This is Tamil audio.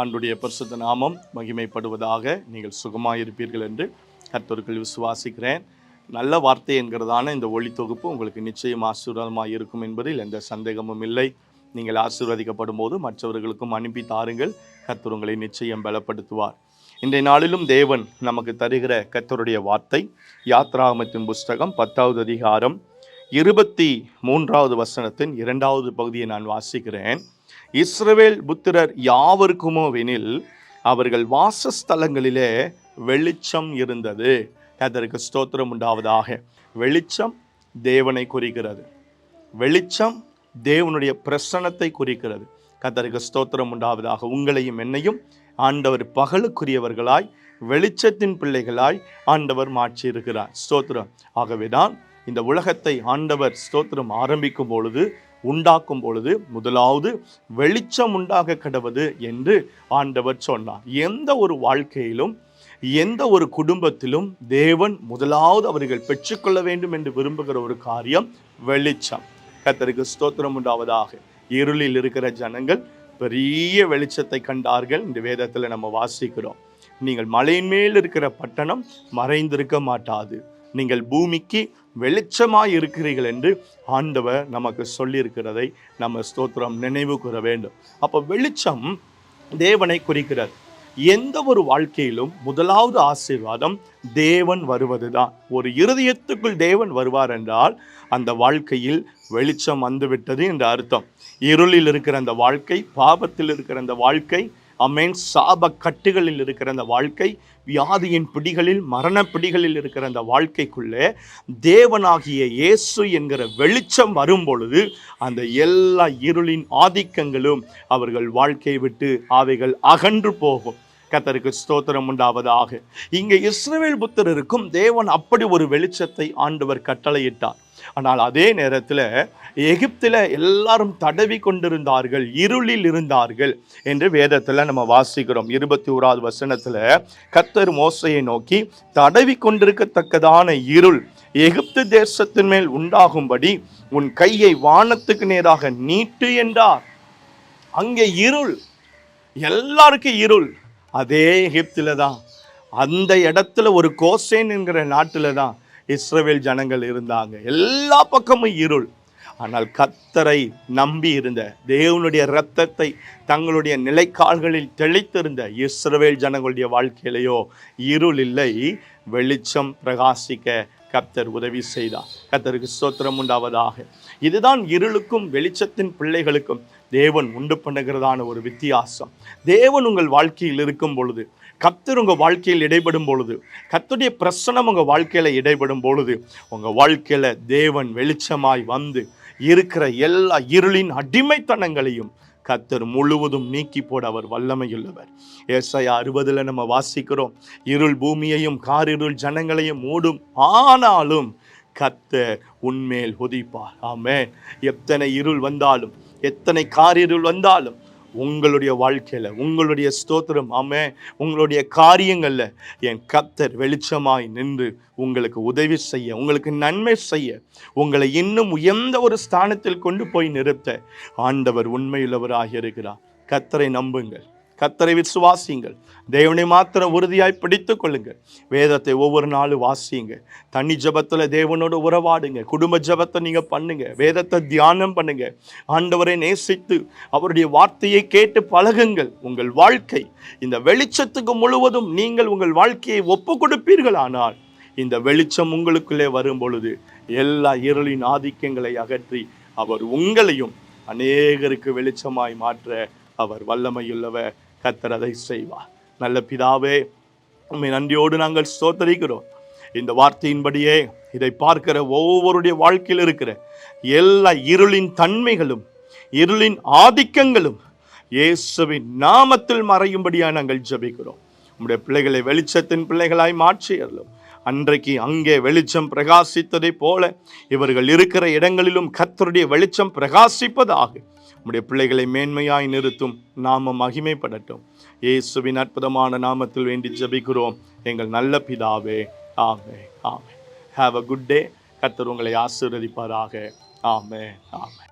ஆண்டுடைய பரிசுத்த நாமம் மகிமைப்படுவதாக நீங்கள் சுகமாக இருப்பீர்கள் என்று கர்த்தர்கள் விசுவாசிக்கிறேன். நல்ல வார்த்தை என்கிறதான இந்த ஒளி தொகுப்பு உங்களுக்கு நிச்சயம் ஆசீர்வாதமாக இருக்கும் என்பதில் எந்த சந்தேகமும் இல்லை. நீங்கள் ஆசீர்வதிக்கப்படும் போது மற்றவர்களுக்கும் அனுப்பி தாருங்கள். கர்த்தர் உங்களை நிச்சயம் பலப்படுத்துவார். இன்றைய நாளிலும் தேவன் நமக்கு தருகிற கர்த்தருடைய வார்த்தை யாத்ராமத்தின் புஸ்தகம் பத்தாவது அதிகாரம் இருபத்தி மூன்றாவது வசனத்தின் இரண்டாவது பகுதியை நான் வாசிக்கிறேன். இஸ்ரவேல் புத்திரர் யாவருக்குமோவெனில் அவர்கள் வாசஸ்தலங்களிலே வெளிச்சம் இருந்தது. அதற்கு ஸ்தோத்திரம் உண்டாவதாக. வெளிச்சம் தேவனை குறிக்கிறது. வெளிச்சம் தேவனுடைய பிரசன்னத்தை குறிக்கிறது. கத்தருக்கு ஸ்தோத்திரம் உண்டாவதாக. உங்களையும் என்னையும் ஆண்டவர் பகலுக்குரியவர்களாய் வெளிச்சத்தின் பிள்ளைகளாய் ஆண்டவர் மாற்றி இருக்கிறார் ஸ்தோத்திரம். ஆகவேதான் இந்த உலகத்தை ஆண்டவர் ஸ்தோத்திரம் ஆரம்பிக்கும் பொழுது உண்டாக்கும் பொழுது முதலாவது வெளிச்சம் உண்டாக கிடவது என்று ஆண்டவர் சொன்னார். எந்த ஒரு வாழ்க்கையிலும் எந்த ஒரு குடும்பத்திலும் தேவன் முதலாவது அவர்கள் பெற்றுக்கொள்ள வேண்டும் என்று விரும்புகிற ஒரு காரியம் வெளிச்சம். கத்தருக்கு ஸ்தோத்திரம் உண்டாவதாக. இருளில் இருக்கிற ஜனங்கள் பெரிய வெளிச்சத்தை கண்டார்கள். இந்த வேதத்தில் நம்ம வாசிக்கிறோம். நீங்கள் மலையின் மேல் இருக்கிற பட்டணம் மறைந்திருக்க மாட்டாது. நீங்கள் பூமிக்கு வெளிச்சமாய் இருக்கிறீர்கள் என்று ஆண்டவர் நமக்கு சொல்லியிருக்கிறதை நம்ம ஸ்தோத்திரம் நினைவு கூற வேண்டும். அப்போ வெளிச்சம் தேவனை குறிக்கிறது. எந்த ஒரு வாழ்க்கையிலும் முதலாவது ஆசீர்வாதம் தேவன் வருவது தான் ஒரு இருதயத்துக்குள் தேவன் வருவார் என்றால் அந்த வாழ்க்கையில் வெளிச்சம் வந்துவிட்டது என்ற அர்த்தம். இருளில் இருக்கிற அந்த வாழ்க்கை பாபத்தில் இருக்கிற அந்த வாழ்க்கை அமேன் சாப கட்டுகளில் இருக்கிற அந்த வாழ்க்கை வியாதியின் பிடிகளில் மரண பிடிகளில் இருக்கிற அந்த வாழ்க்கைக்குள்ளே தேவனாகிய இயேசு என்கிற வெளிச்சம் வரும் பொழுது அந்த எல்லா இருளின் ஆதிக்கங்களும் அவர்கள் வாழ்க்கையை விட்டு அவைகள் அகன்று போகும். கத்தருக்கு ஸ்தோத்திரம் உண்டாவதாக. இங்கே இஸ்ரவேல் புத்தருக்கும் தேவன் அப்படி ஒரு வெளிச்சத்தை ஆண்டவர் கட்டளையிட்டார். ஆனால் அதே நேரத்தில் எகிப்தில் எல்லாரும் தடவி கொண்டிருந்தார்கள் இருளில் இருந்தார்கள் என்று வேதத்தில் நம்ம வாசிக்கிறோம். இருபத்தி ஓராவது வசனத்தில் கத்தர் மோசையை நோக்கி தடவி கொண்டிருக்கத்தக்கதான இருள் எகிப்து தேசத்தின் மேல் உண்டாகும்படி உன் கையை வானத்துக்கு நேராக நீட்டு என்றார். அங்கே இருள் எல்லாருக்கும் இருள். அதே எகிப்தில் தான். அந்த இடத்துல ஒரு கோசேன் என்கிற நாட்டில் தான் இஸ்ரவேல் ஜனங்கள் இருந்தாங்க. எல்லா பக்கமும் இருள். ஆனால் கத்தரை நம்பி இருந்த தேவனுடைய இரத்தத்தை தங்களுடைய நிலைக்கால்களில் தெளித்திருந்த இஸ்ரவேல் ஜனங்களுடைய வாழ்க்கையிலேயோ இருள் இல்லை. வெளிச்சம் பிரகாசிக்க கத்தர் உதவி செய்தார். கத்தருக்கு ஸ்தோத்திரம் உண்டாவதாக. இதுதான் இருளுக்கும் வெளிச்சத்தின் பிள்ளைகளுக்கும் தேவன் உண்டு பண்ணுகிறதான ஒரு வித்தியாசம். தேவன் உங்கள் வாழ்க்கையில் இருக்கும் பொழுது கத்தர் உங்கள் வாழ்க்கையில் இடைபடும் பொழுது கத்துடைய பிரசனம் உங்கள் வாழ்க்கையில் இடைபடும் பொழுது உங்கள் வாழ்க்கையில் தேவன் வெளிச்சமாய் வந்து இருக்கிற எல்லா இருளின் அடிமைத்தனங்களையும் கத்தர் முழுவதும் நீக்கி போட அவர் வல்லமையுள்ளவர். ஏசாயா அறுபதில் நம்ம வாசிக்கிறோம் இருள் பூமியையும் காரிருள் ஜனங்களையும் மூடும் ஆனாலும் கத்தர் உன்மேல் உதிப்பார். ஆமே எத்தனை இருள் வந்தாலும் எத்தனை காரிருள் வந்தாலும் உங்களுடைய வாழ்க்கையில் உங்களுடைய ஸ்தோத்திரம் ஆமே உங்களுடைய காரியங்களில் என் கத்தர் வெளிச்சமாய் நின்று உங்களுக்கு உதவி செய்ய உங்களுக்கு நன்மை செய்ய உங்களை இன்னும் உயர்ந்த ஒரு ஸ்தானத்தில் கொண்டு போய் நிறுத்த ஆண்டவர் உண்மையுள்ளவராக இருக்கிறார். கத்தரை நம்புங்கள். கத்தரை விசுவாசியுங்கள் தேவனை மாத்திரம் உறுதியாய் பிடித்து கொள்ளுங்கள். வேதத்தை ஒவ்வொரு நாளும் வாசியுங்க தண்ணி ஜபத்தில் தேவனோட உறவாடுங்க குடும்ப ஜபத்தை நீங்கள் பண்ணுங்க. வேதத்தை தியானம் பண்ணுங்க. ஆண்டவரை நேசித்து அவருடைய வார்த்தையை கேட்டு பழகுங்கள். உங்கள் வாழ்க்கை இந்த வெளிச்சத்துக்கு முழுவதும் நீங்கள் உங்கள் வாழ்க்கையை ஒப்பு கொடுப்பீர்களானால் இந்த வெளிச்சம் உங்களுக்குள்ளே வரும் பொழுது எல்லா இருளின் ஆதிக்கங்களை அகற்றி அவர் உங்களையும் அநேகருக்கு வெளிச்சமாய் மாற்ற அவர் வல்லமையுள்ளவர். கத்தர் அதை செய்வார். நல்ல பிதாவே உண்மை நன்றியோடு நாங்கள் ஸ்தோத்தரிக்கிறோம். இந்த வார்த்தையின்படியே இதை பார்க்கிற ஒவ்வொருடைய வாழ்க்கையில் இருக்கிற எல்லா இருளின் தன்மைகளும் இருளின் ஆதிக்கங்களும் இயேசுவின் நாமத்தில் மறையும்படியாக நாங்கள் ஜெபிக்கிறோம். உங்களுடைய பிள்ளைகளை வெளிச்சத்தின் பிள்ளைகளாய் மாற்றியறலும் அன்றைக்கு அங்கே வெளிச்சம் பிரகாசித்ததைப் போல இவர்கள் இருக்கிற இடங்களிலும் கத்தருடைய வெளிச்சம் பிரகாசிப்பதாக நம்முடைய பிள்ளைகளை மேன்மையாய் நிறுத்தும் நாம மகிமைப்படட்டும். இயேசுவின் அற்புதமான நாமத்தில் வேண்டி ஜபிக்கிறோம். எங்கள் நல்ல பிதாவே ஆமே ஆமே ஹாவ் அ குட் டே கர்த்தர் உங்களை ஆசீர்வதிப்பாராக. ஆமே ஆமே